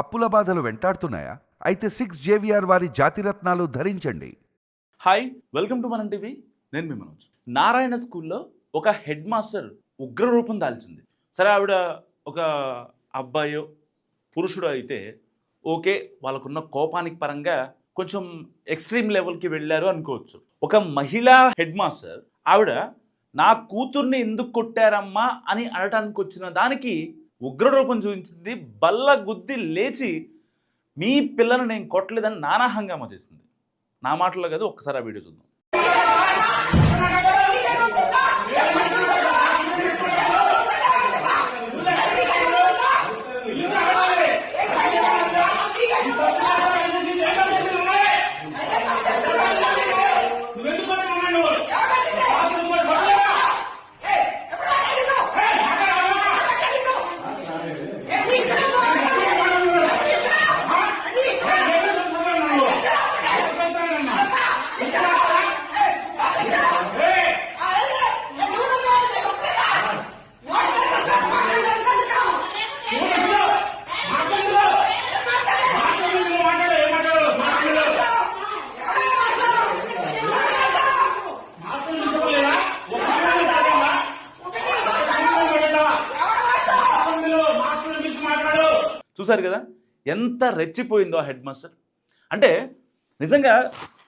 అప్పుల బాధలు వెంటాడుతున్నాయా? అయితే సిక్స్ జేవిఆర్ వారి జాతిరత్నాలు ధరించండి. Hi welcome to Manam TV. నేను మీ మనోజ్. నారాయణ స్కూల్లో ఒక హెడ్ మాస్టర్ ఉగ్రరూపం దాల్చింది. సరే ఆవిడ ఒక అబ్బాయో పురుషుడు అయితే ఓకే వాళ్ళకున్న కోపానికి పరంగా కొంచెం ఎక్స్ట్రీమ్ లెవెల్కి వెళ్ళారు అనుకోవచ్చు. ఒక మహిళా హెడ్ మాస్టర్ ఆవిడ నా కూతుర్ని ఎందుకు కొట్టారమ్మా అని అనటానికి వచ్చిన దానికి ఉగ్ర రూపం చూపించింది బల్ల గుద్ది లేచి మీ పిల్లను నేను కొట్టలేదని నానా హంగామా చేసింది. నా మాటల్లో కదా ఒక్కసారి ఆ వీడియో చూద్దాం. చూశారు కదా? ఎంత రెచ్చిపోయిందో ఆ హెడ్ మాస్టర్. అంటే నిజంగా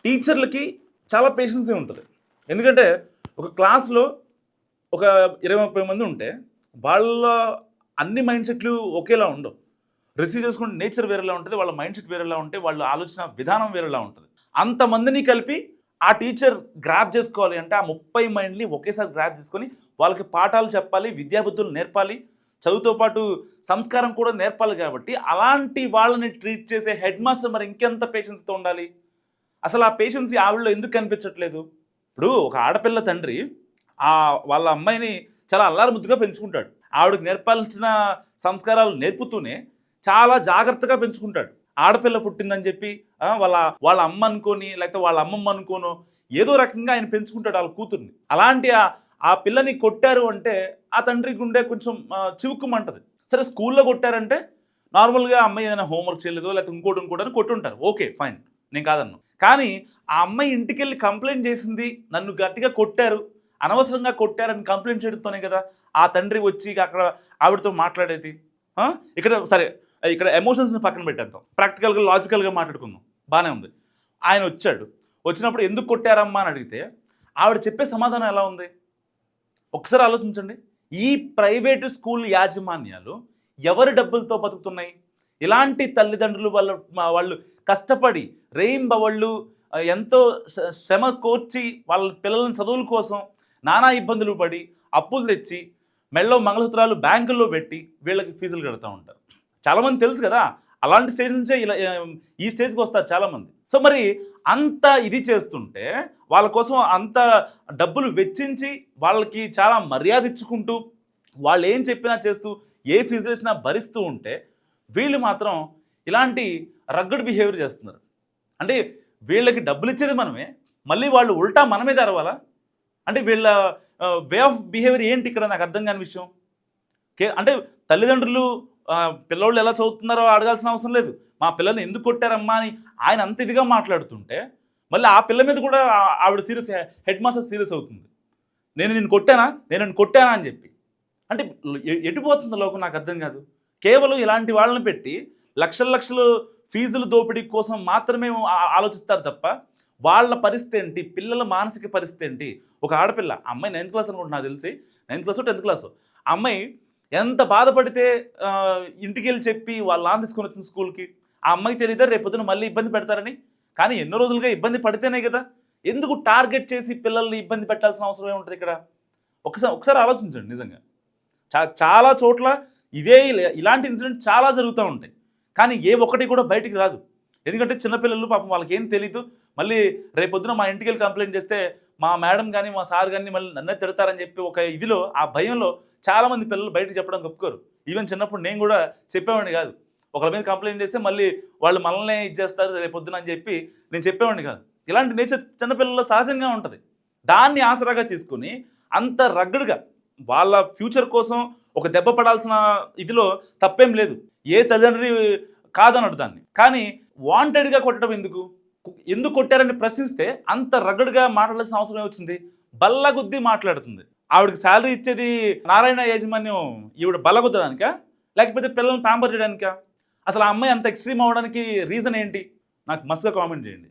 టీచర్లకి చాలా పేషెన్సే ఉంటుంది. ఎందుకంటే ఒక క్లాస్లో ఒక ఇరవై ముప్పై మంది ఉంటే వాళ్ళ అన్ని మైండ్ సెట్లు ఒకేలా ఉండవు. రిసీవ్ చేసుకునే నేచర్ వేరేలా ఉంటుంది వాళ్ళ మైండ్ సెట్ వేరేలా ఉంటే వాళ్ళ ఆలోచన విధానం వేరేలా ఉంటుంది. అంతమందిని కలిపి ఆ టీచర్ గ్రాప్ చేసుకోవాలి అంటే ఆ ముప్పై మైండ్ని ఒకేసారి గ్రాప్ చేసుకొని వాళ్ళకి పాఠాలు చెప్పాలి విద్యాబుద్ధులు నేర్పాలి చదువుతో పాటు సంస్కారం కూడా నేర్పాలి కాబట్టి అలాంటి వాళ్ళని ట్రీట్ చేసే హెడ్ మాస్టర్ మరి ఇంకెంత పేషెన్స్తో ఉండాలి? అసలు ఆ పేషెన్స్ ఆవిడలో ఎందుకు కనిపించట్లేదు? ఇప్పుడు ఒక ఆడపిల్ల తండ్రి ఆ వాళ్ళ అమ్మాయిని చాలా అల్లారు ముద్దుగా పెంచుకుంటాడు. ఆవిడకి నేర్పాల్సిన సంస్కారాలు నేర్పుతూనే చాలా జాగ్రత్తగా పెంచుకుంటాడు. ఆడపిల్ల పుట్టిందని చెప్పి వాళ్ళ వాళ్ళ అమ్మ అనుకొని లేకపోతే వాళ్ళ అమ్మమ్మ అనుకోనో ఏదో రకంగా ఆయన పెంచుకుంటాడు వాళ్ళ కూతుర్ని. అలాంటి ఆ- పిల్లని కొట్టారు అంటే ఆ తండ్రి గుండె కొంచెం చివుక్కుమంటది. సరే స్కూల్లో కొట్టారంటే నార్మల్గా అమ్మాయి ఏదైనా హోంవర్క్ చేయలేదో లేకపోతే ఇంకోటి ఇంకోటి అని కొట్టుంటారు. Okay fine. నేను కాదన్ను. కానీ ఆ అమ్మాయి ఇంటికి వెళ్ళి కంప్లైంట్ చేసింది నన్ను గట్టిగా కొట్టారు అనవసరంగా కొట్టారని కంప్లైంట్ చేయడంతోనే కదా ఆ తండ్రి వచ్చి అక్కడ ఆవిడతో మాట్లాడేది. ఇక్కడ సరే ఇక్కడ ఎమోషన్స్ని పక్కన పెట్టేద్దాం. ప్రాక్టికల్గా లాజికల్గా మాట్లాడుకుందాం. బాగానే ఉంది. ఆయన వచ్చాడు. వచ్చినప్పుడు ఎందుకు కొట్టారమ్మా అని అడిగితే ఆవిడ చెప్పే సమాధానం ఎలా ఉంది? ఒకసారి ఆలోచించండి. ఈ ప్రైవేటు స్కూల్ యాజమాన్యాలు ఎవరి డబ్బులతో బతుకుతున్నాయి? ఇలాంటి తల్లిదండ్రులు వాళ్ళ వాళ్ళు కష్టపడి రెయింబవళ్ళు వాళ్ళు ఎంతో శ్రమ కోర్చి వాళ్ళ పిల్లల చదువుల కోసం నానా ఇబ్బందులు పడి అప్పులు తెచ్చి మెళ్ళో మంగళసూత్రాలు బ్యాంకుల్లో పెట్టి వీళ్ళకి ఫీజులు కడుతూ ఉంటారు. చాలామంది తెలుసు కదా అలాంటి స్టేజ్ నుంచే ఇలా ఈ స్టేజ్కి వస్తారు చాలామంది. సో మరి అంత ఇది చేస్తుంటే వాళ్ళ కోసం అంత డబ్బులు వెచ్చించి వాళ్ళకి చాలా మర్యాద ఇచ్చుకుంటూ వాళ్ళు ఏం చెప్పినా చేస్తూ ఏ ఫీజు వేసినా భరిస్తూ ఉంటే వీళ్ళు మాత్రం ఇలాంటి రగ్గడ్ బిహేవియర్ చేస్తున్నారు. అంటే వీళ్ళకి డబ్బులు ఇచ్చేది మనమే మళ్ళీ వాళ్ళు ఉల్టా మనమే తెరవాలా అంటే వీళ్ళ వే ఆఫ్ బిహేవియర్ ఏంటి ఇక్కడ నాకు అర్థం కాని విషయం? అంటే తల్లిదండ్రులు పిల్లోళ్ళు ఎలా చదువుతున్నారో అడగాల్సిన అవసరం లేదు. మా పిల్లల్ని ఎందుకు కొట్టారమ్మా అని ఆయన అంత ఇదిగా మాట్లాడుతుంటే మళ్ళీ ఆ పిల్ల మీద కూడా ఆవిడ సీరియస్ హెడ్ మాస్టర్ సీరియస్ అవుతుంది. నేను నేను కొట్టానా? నేను కొట్టానా అని చెప్పి. అంటే ఎటుపోతుంది లోకం నాకు అర్థం కాదు. కేవలం ఇలాంటి వాళ్ళని పెట్టి లక్షల లక్షలు ఫీజులు దోపిడీ కోసం మాత్రమే ఆలోచిస్తారు తప్ప వాళ్ళ పరిస్థితి ఏంటి? పిల్లల మానసిక పరిస్థితి ఏంటి? ఒక ఆడపిల్ల అమ్మాయి నైన్త్ క్లాస్ అనుకుంటున్నా నాకు తెలిసి నైన్త్ క్లాస్ టెన్త్ క్లాస్ ఆ అమ్మాయి ఎంత బాధపడితే ఇంటికి వెళ్ళి చెప్పి వాళ్ళ నాన్న తీసుకొని వచ్చిన స్కూల్కి ఆ అమ్మాయికి తెలియదా రేపొద్దున మళ్ళీ ఇబ్బంది పెడతారని? కానీ ఎన్నో రోజులుగా ఇబ్బంది పడితేనే కదా. ఎందుకు టార్గెట్ చేసి పిల్లల్ని ఇబ్బంది పెట్టాల్సిన అవసరం ఏముంటుంది ఇక్కడ? ఒకసారి ఒకసారి ఆలోచించండి నిజంగా. చా చాలా చోట్ల ఇదే ఇలాంటి ఇన్సిడెంట్ చాలా జరుగుతూ ఉంటాయి. కానీ ఏ ఒక్కటి కూడా బయటికి రాదు. ఎందుకంటే చిన్నపిల్లలు పాపం వాళ్ళకి ఏం తెలీదు. మళ్ళీ రేపొద్దున మా ఇంటికి వెళ్ళి కంప్లైంట్ చేస్తే మా మేడం కానీ మా సార్ కానీ మళ్ళీ నన్నే తిడతారని చెప్పి ఒక ఇదిలో ఆ భయంలో చాలామంది పిల్లలు బయటకు చెప్పడం ఒప్పుకోరు. ఈవెన్ చిన్నప్పుడు నేను కూడా చెప్పేవాడిని కాదు. ఒకరి మీద కంప్లైంట్ చేస్తే మళ్ళీ వాళ్ళు మనల్నే ఇచ్చేస్తారు పొద్దున అని చెప్పి నేను చెప్పేవాడిని కాదు. ఇలాంటి నేచర్ చిన్నపిల్లల్లో సహజంగా ఉంటుంది. దాన్ని ఆసరాగా తీసుకుని అంత రగ్గడుగా వాళ్ళ ఫ్యూచర్ కోసం ఒక దెబ్బ పడాల్సిన ఇదిలో తప్పేం లేదు. ఏ తల్లిదండ్రి కాదనడు దాన్ని. కానీ వాంటెడ్గా కొట్టడం ఎందుకు? ఎందుకు కొట్టారని ప్రశ్నిస్తే అంత రగడుగా మాట్లాడాల్సిన అవసరం వచ్చింది బల్లగుద్ది మాట్లాడుతుంది. ఆవిడకి శాలరీ ఇచ్చేది నారాయణ యాజమాన్యం ఈవిడ బల్లగుద్దడానిక? లేకపోతే పిల్లల్ని పాంపర్ చేయడానికా? అసలు ఆ అమ్మాయి అంత ఎక్స్ట్రీమ్ అవ్వడానికి రీజన్ ఏంటి? నాకు మస్తుగా కామెంట్ చేయండి.